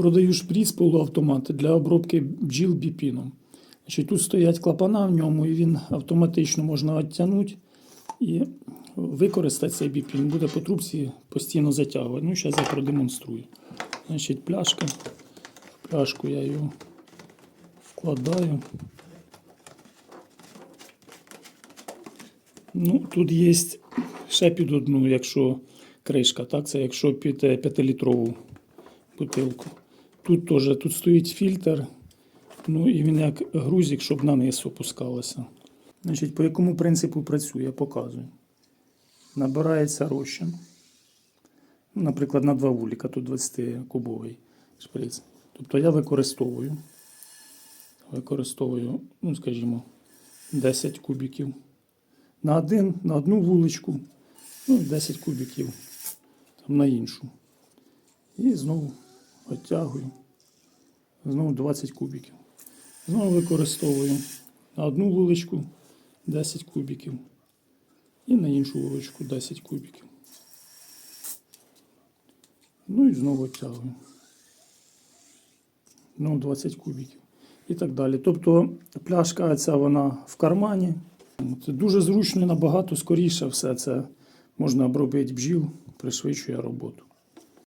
Продаю шприц полуавтомат для обробки бджіл біпіном. Значить, тут стоять клапана в ньому, і він автоматично можна відтягнути і використати цей біпін. Буде по трубці постійно затягувати. Ну, зараз я продемонструю. Значить, пляшка. В пляшку я його вкладаю. Ну, тут є ще під одну, якщо кришка, так? Це якщо під 5-літрову бутилку. Тут теж тут стоїть фільтр, ну і він як грузик, щоб на низ опускалося. Значить, по якому принципу працює, я показую. Набирається розчин. Ну, Наприклад, на два вуліка, тут 20-кубовий шприц. Тобто я використовую, використовую, ну, скажімо, 10 кубиків. На, один, на одну вуличку, ну, 10 кубиків там, на іншу. І знову оттягую. Знову 20 кубиків. Знову використовую на одну вуличку 10 кубиків. І на іншу вуличку 10 кубиків. Ну і знову оттягую. Знову 20 кубиків. І так далі. Тобто пляшка ця вона в кармані. Це дуже зручно і набагато скоріше все це можна обробити бджіл, пришвидшує роботу.